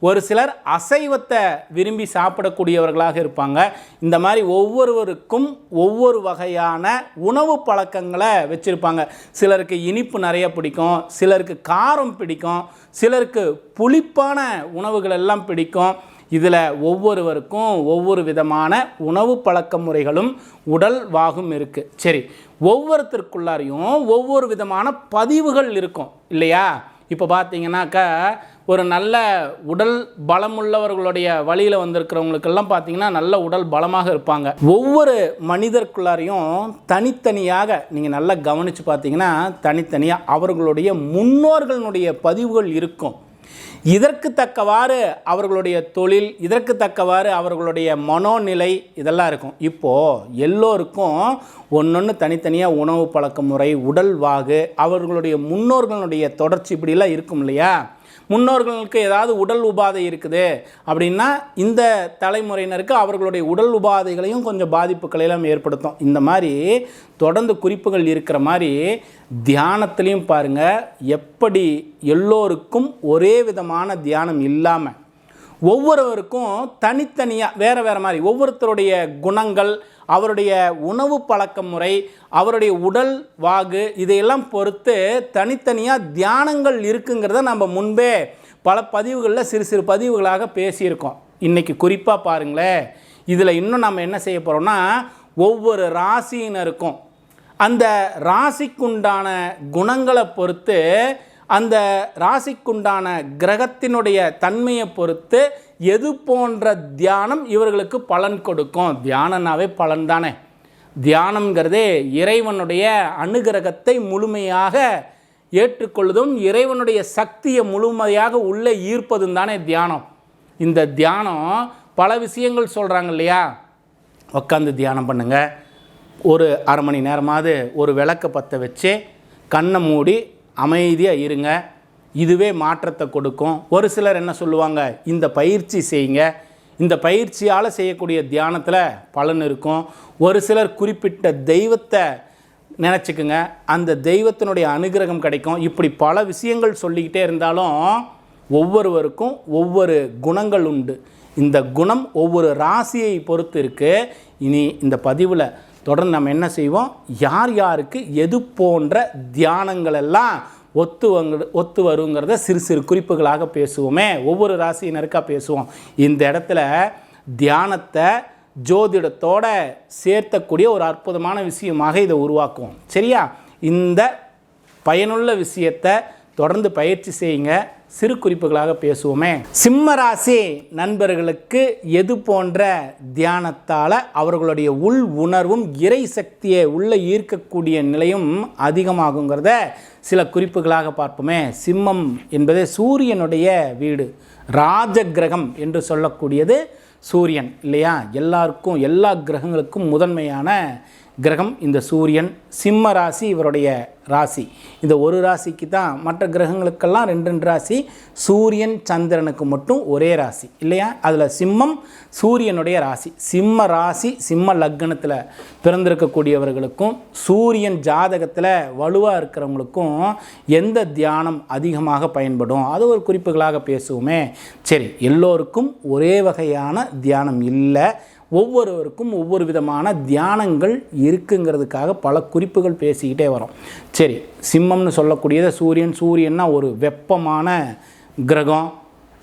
ஒரு சிலர் அசைவத்தை விரும்பி சாப்பிடக்கூடியவர்களாக இருப்பாங்க. இந்த மாதிரி ஒவ்வொருவருக்கும் ஒவ்வொரு வகையான உணவு பழக்கங்களை வச்சுருப்பாங்க. சிலருக்கு இனிப்பு நிறைய பிடிக்கும் சிலருக்கு காரம் பிடிக்கும் சிலருக்கு புளிப்பான உணவுகள் எல்லாம் பிடிக்கும். இதில் ஒவ்வொருவருக்கும் ஒவ்வொரு விதமான உணவு பழக்க முறைகளும் உடல் வாகும் இருக்குது சரி ஒவ்வொருத்தருக்குள்ளாரையும் ஒவ்வொரு விதமான பதிவுகள் இருக்கும். இல்லையா? இப்போ பார்த்தீங்கன்னாக்கா ஒரு நல்ல உடல் பலமுள்ளவர்களுடைய வழியில் வந்திருக்கிறவங்களுக்கெல்லாம் பார்த்தீங்கன்னா நல்ல உடல் பலமாக இருப்பாங்க. ஒவ்வொரு மனிதர்க்குள்ளாரையும் தனித்தனியாக நீங்கள் நல்லா கவனித்து பார்த்தீங்கன்னா தனித்தனியாக அவர்களுடைய முன்னோர்களுடைய பதிவுகள் இருக்கும். இதற்கு தக்கவாறு அவர்களுடைய தொழில் இதற்கு தக்கவாறு அவர்களுடைய மனோநிலை இதெல்லாம் இருக்கும். இப்போது எல்லோருக்கும் ஒன்றொன்று தனித்தனியாக உணவு பழக்க முறை உடல் வாகு அவர்களுடைய முன்னோர்களுடைய தொடர்ச்சி இப்படிலாம் இருக்கும் இல்லையா? முன்னோர்களுக்கு ஏதாவது உடல் உபாதை இருக்குது அப்படின்னா இந்த தலைமுறையினருக்கு அவர்களுடைய உடல் உபாதைகளையும் கொஞ்சம் பாதிப்புகளை எல்லாம் ஏற்படுத்தும். இந்த மாதிரி தொடர்ந்து குறிப்புகள் இருக்கிற மாதிரி தியானத்துலேயும் பாருங்கள் எப்படி எல்லோருக்கும் ஒரே விதமான தியானம் இல்லாமல் ஒவ்வொருவருக்கும் தனித்தனியாக வேறு வேறு மாதிரி ஒவ்வொருத்தருடைய குணங்கள் அவருடைய உணவு பழக்க முறை அவருடைய உடல் வாகு இதையெல்லாம் பொறுத்து தனித்தனியாக தியானங்கள் இருக்குங்கிறத நம்ம முன்பே பல பதிவுகளில் சிறு சிறு பதிவுகளாக பேசியிருக்கோம். இன்றைக்கி குறிப்பாக பாருங்களேன் இதில் இன்னும் நம்ம என்ன செய்ய போகிறோம்னா ஒவ்வொரு ராசியினருக்கும் அந்த ராசிக்குண்டான குணங்களை பொறுத்து அந்த ராசிக்குண்டான கிரகத்தினுடைய தன்மையை பொறுத்து எது போன்ற தியானம் இவர்களுக்கு பலன் கொடுக்கும்? தியானம்னாவே பலன் தானே. தியானம்ங்கிறதே இறைவனுடைய அனுகிரகத்தை முழுமையாக ஏற்றுக்கொள்வதும் இறைவனுடைய சக்தியை முழுமையாக உள்ளே ஈர்ப்பதும் தானே தியானம். இந்த தியானம் பல விஷயங்கள் சொல்கிறாங்க இல்லையா? உட்காந்து தியானம் பண்ணுங்கள் ஒரு அரை மணி நேரமாவது ஒரு விளக்கை பற்ற வச்சு கண்ணை மூடி அமைதியாக இருங்க. இதுவே மாற்றத்தை கொடுக்கும். ஒரு சிலர் என்ன சொல்லுவாங்க? இந்த பயிற்சி செய்யுங்க. இந்த பயிற்சியால் செய்யக்கூடிய தியானத்தில் பலன் இருக்கும். ஒரு சிலர் குறிப்பிட்ட தெய்வத்தை நினச்சிக்குங்க. அந்த தெய்வத்தினுடைய அனுகிரகம் கிடைக்கும். இப்படி பல விஷயங்கள் சொல்லிக்கிட்டே இருந்தாலும் ஒவ்வொருவருக்கும் ஒவ்வொரு குணங்கள் உண்டு. இந்த குணம் ஒவ்வொரு ராசியை பொறுத்து இருக்குது இனி இந்த பதிவில் தொடர்ந்து நம்ம என்ன செய்வோம்? யார் யாருக்கு எது போன்ற தியானங்கள் எல்லாம் ஒத்து வங்க ஒத்து வருங்கிறத சிறு சிறு குறிப்புகளாக பேசுவோமே. ஒவ்வொரு ராசியினருக்காக பேசுவோம். இந்த இடத்துல தியானத்தை ஜோதிடத்தோட சேர்த்தக்கூடிய ஒரு அற்புதமான விஷயமாக இதை உருவாக்குவோம் சரியா? இந்த பயனுள்ள விஷயத்தை தொடர்ந்து பயிற்சி செய்யுங்க. சிறு குறிப்புகளாக பேசுவோமே. சிம்மராசி நண்பர்களுக்கு எது போன்ற தியானத்தால் அவர்களுடைய உள் உணர்வும் இறை சக்தியை உள்ளே ஈர்க்கக்கூடிய நிலையும் அதிகமாகுங்கிறத சில குறிப்புகளாக பார்ப்போமே. சிம்மம் என்பது சூரியனுடைய வீடு. ராஜ கிரகம் என்று சொல்லக்கூடியது சூரியன் இல்லையா? எல்லாருக்கும் எல்லா கிரகங்களுக்கும் முதன்மையான கிரகம் இந்த சூரியன் சிம்ம ராசி இவருடைய ராசி. இந்த ஒரு ராசிக்கு தான் மற்ற கிரகங்களுக்கெல்லாம் ரெண்டு ரெண்டு ராசி சூரியன் சந்திரனுக்கு மட்டும் ஒரே ராசி. இல்லையா? அதில் சிம்மம் சூரியனுடைய ராசி. சிம்ம ராசி சிம்ம லக்னத்தில் பிறந்திருக்கக்கூடியவர்களுக்கும் சூரியன் ஜாதகத்தில் வலுவாக இருக்கிறவங்களுக்கும் எந்த தியானம் அதிகமாக பயன்படும்? அது ஒரு குறிப்புகளாக பேசுவோமே. சரி எல்லோருக்கும் ஒரே வகையான தியானம் இல்லை. ஒவ்வொருவருக்கும் ஒவ்வொரு விதமான தியானங்கள் இருக்குங்கிறதுக்காக பல குறிப்புகள் பேசிக்கிட்டே வரோம். சரி சிம்மம்னு சொல்லக்கூடியது சூரியன் சூரியன்னா ஒரு வெப்பமான கிரகம்.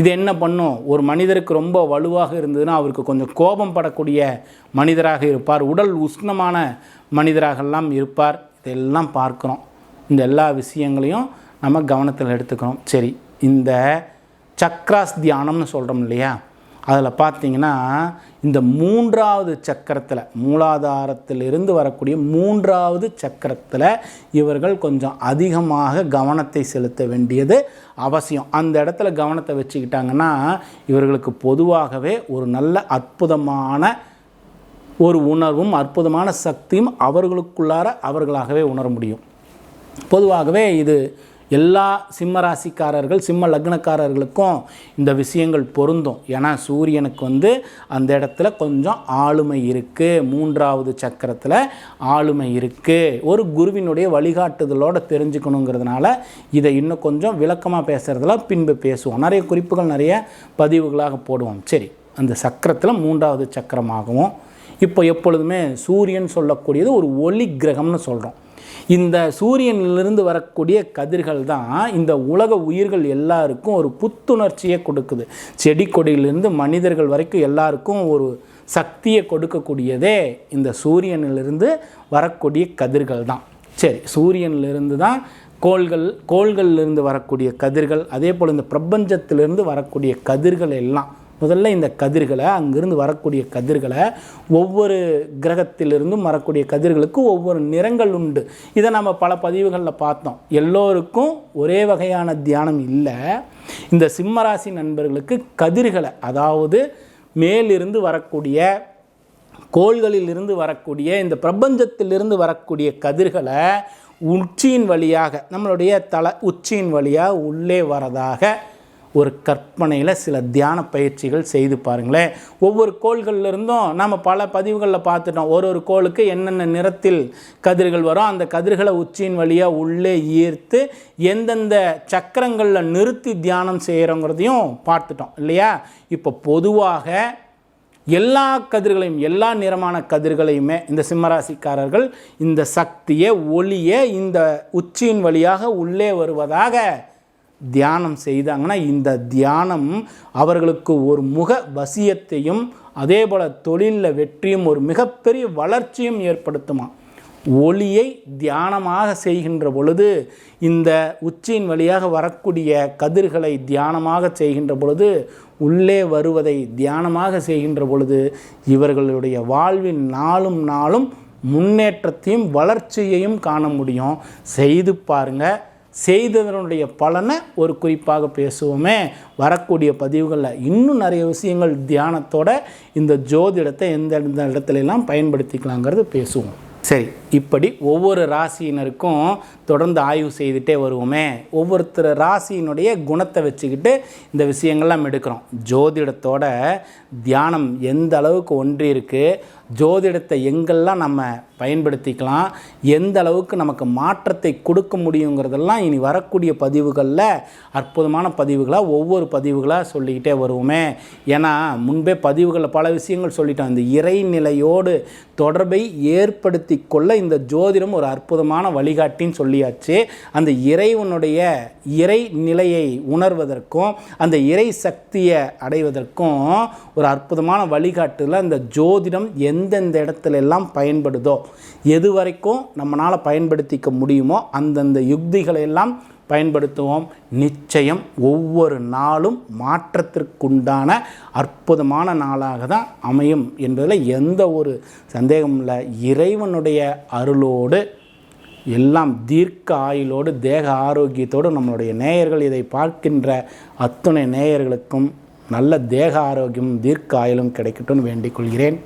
இது என்ன பண்ணும்? ஒரு மனிதருக்கு ரொம்ப வலுவாக இருந்ததுன்னா அவருக்கு கொஞ்சம் கோபம் படக்கூடிய மனிதராக இருப்பார். உடல் உஷ்ணமான மனிதராகலாம் இருப்பார். இதெல்லாம் பார்க்குறோம். இந்த எல்லா விஷயங்களையும் நம்ம கவனத்தில் எடுத்துக்கிறோம். சரி இந்த சக்ராஸ் தியானம்னு சொல்கிறோம் இல்லையா? அதில் பார்த்தீங்கன்னா இந்த மூன்றாவது சக்கரத்தில் மூலாதாரத்திலிருந்து வரக்கூடிய மூன்றாவது சக்கரத்தில் இவர்கள் கொஞ்சம் அதிகமாக கவனத்தை செலுத்த வேண்டியது அவசியம். அந்த இடத்துல கவனத்தை வச்சுக்கிட்டாங்கன்னா இவர்களுக்கு பொதுவாகவே ஒரு நல்ல அற்புதமான ஒரு உணர்வும் அற்புதமான சக்தியும் அவர்களுக்குள்ளார அவர்களாகவே உணர முடியும். பொதுவாகவே இது எல்லா சிம்ம ராசிக்காரர்கள் சிம்ம லக்னக்காரர்களுக்கும் இந்த விஷயங்கள் பொருந்தும். ஏன்னா சூரியனுக்கு வந்து அந்த இடத்துல கொஞ்சம் ஆளுமை இருக்குது மூன்றாவது சக்கரத்தில் ஆளுமை இருக்குது ஒரு குருவினுடைய வழிகாட்டுதலோடு தெரிஞ்சுக்கணுங்கிறதுனால இதை இன்னும் கொஞ்சம் விளக்கமாக பேசுகிறதுல பின்பு பேசுவோம். நிறைய குறிப்புகள் நிறைய பதிவுகளாக போடுவோம். சரி அந்த சக்கரத்தில் மூன்றாவது சக்கரமாகவும் இப்போ எப்பொழுதுமே சூரியன் சொல்லக்கூடியது ஒரு ஒளி கிரகம்னு சொல்கிறோம் இந்த சூரியனிலிருந்து வரக்கூடிய கதிர்கள் தான் இந்த உலக உயிர்கள் எல்லாருக்கும் ஒரு புத்துணர்ச்சியை கொடுக்குது. செடி கொடியிலிருந்து மனிதர்கள் வரைக்கும் எல்லாருக்கும் ஒரு சக்தியை கொடுக்கக்கூடியதே இந்த சூரியனிலிருந்து வரக்கூடிய கதிர்கள் தான். சரி சூரியனிலிருந்து தான் கோள்கள் கோள்களிலிருந்து வரக்கூடிய கதிர்கள் அதே போல் இந்த பிரபஞ்சத்திலிருந்து வரக்கூடிய கதிர்கள் எல்லாம். முதல்ல இந்த கதிர்களை அங்கிருந்து வரக்கூடிய கதிர்களை ஒவ்வொரு கிரகத்திலிருந்தும் வரக்கூடிய கதிர்களுக்கு ஒவ்வொரு நிறங்கள் உண்டு. இதை நம்ம பல பதிவுகளில் பார்த்தோம். எல்லோருக்கும் ஒரே வகையான தியானம் இல்லை. இந்த சிம்மராசி நண்பர்களுக்கு கதிர்களை அதாவது மேலிருந்து வரக்கூடிய கோள்களிலிருந்து வரக்கூடிய இந்த பிரபஞ்சத்திலிருந்து வரக்கூடிய கதிர்களை உச்சியின் வழியாக நம்மளுடைய தலை உச்சியின் வழியாக உள்ளே வரதாக ஒரு கற்பனையில் சில தியான பயிற்சிகள் செய்து பாருங்களேன். ஒவ்வொரு கோள்கள்லேருந்தும் நம்ம பல பதிவுகளில் பார்த்துட்டோம். ஒரு ஒரு கோளுக்கு என்னென்ன நிறத்தில் கதிர்கள் வரும் அந்த கதிர்களை உச்சியின் வழியாக உள்ளே ஈர்த்து எந்தெந்த சக்கரங்களில் நிறுத்தி தியானம் செய்கிறோங்கிறதையும் பார்த்துட்டோம். இல்லையா? இப்போ பொதுவாக எல்லா கதிர்களையும் எல்லா நிறமான கதிர்களையுமே இந்த சிம்மராசிக்காரர்கள் இந்த சக்தியை ஒளியை இந்த உச்சியின் வழியாக உள்ளே வருவதாக தியானம் செய்தாங்கன்னா இந்த தியானம் அவர்களுக்கு ஒரு முக வசியத்தையும் அதே போல் தொழிலில் வெற்றியும் ஒரு மிகப்பெரிய வளர்ச்சியும் ஏற்படுத்துமா? ஒளியை தியானமாக செய்கின்ற பொழுது இந்த உச்சியின் வழியாக வரக்கூடிய கதிர்களை தியானமாக செய்கின்ற பொழுது உள்ளே வருவதை தியானமாக செய்கின்ற பொழுது இவர்களுடைய வாழ்வின் நாளும் நாளும் முன்னேற்றத்தையும் வளர்ச்சியையும் காண முடியும். செய்து பாருங்கள் செய்ததனுடைய பலனை ஒரு குறிப்பாக பேசுவோமே. வரக்கூடிய பதிவுகளில் இன்னும் நிறைய விஷயங்கள் தியானத்தோட இந்த ஜோதிடத்தை எந்த எந்த இடத்துலலாம் பயன்படுத்திக்கலாங்கிறது பேசுவோம். சரி இப்படி ஒவ்வொரு ராசியினருக்கும் தொடர்ந்து ஆய்வு செய்துட்டே வருவோமே. ஒவ்வொருத்தர் ராசியினுடைய குணத்தை வச்சுக்கிட்டு இந்த விஷயங்கள்லாம் எடுக்கிறோம். ஜோதிடத்தோட தியானம் எந்த அளவுக்கு ஒன்றி இருக்குது ஜோதிடத்தை எங்கெல்லாம் நம்ம பயன்படுத்திக்கலாம் எந்த அளவுக்கு நமக்கு மாற்றத்தை கொடுக்க முடியுங்கிறதெல்லாம் இனி வரக்கூடிய பதிவுகளில் அற்புதமான பதிவுகளாக ஒவ்வொரு பதிவுகளாக சொல்லிக்கிட்டே வருவோமே. ஏன்னா முன்பே பதிவுகளில் பல விஷயங்கள் சொல்லிட்டோம். இந்த இறைநிலையோடு தொடர்பை ஏற்படுத்தி கொள்ள இந்த ஜோதிடம் ஒரு அற்புதமான வழிகாட்டின்னு சொல்லியாச்சு. அந்த இறைவனுடைய இறை நிலையை உணர்வதற்கும் அந்த இறை சக்தியை அடைவதற்கும் ஒரு அற்புதமான வழிகாட்டுல இந்த ஜோதிடம் எந்தெந்த இடத்துல எல்லாம் பயன்படுதோ எது வரைக்கும் நம்மளால் பயன்படுத்திக்க முடியுமோ அந்தந்த யுக்திகளை எல்லாம் பயன்படுத்துவோம். நிச்சயம் ஒவ்வொரு நாளும் மாற்றத்திற்குண்டான அற்புதமான நாளாக தான் அமையும் என்பதில் எந்த ஒரு சந்தேகமும் இல்லை. இறைவனுடைய அருளோடு எல்லாம் தீர்க்க ஆயுளோடு தேக ஆரோக்கியத்தோடு நம்மளுடைய நேயர்கள் இதை பார்க்கின்ற அத்துணை நேயர்களுக்கும் நல்ல தேக ஆரோக்கியமும் தீர்க்க ஆயுளும் கிடைக்கட்டும்னு வேண்டிக் கொள்கிறேன்.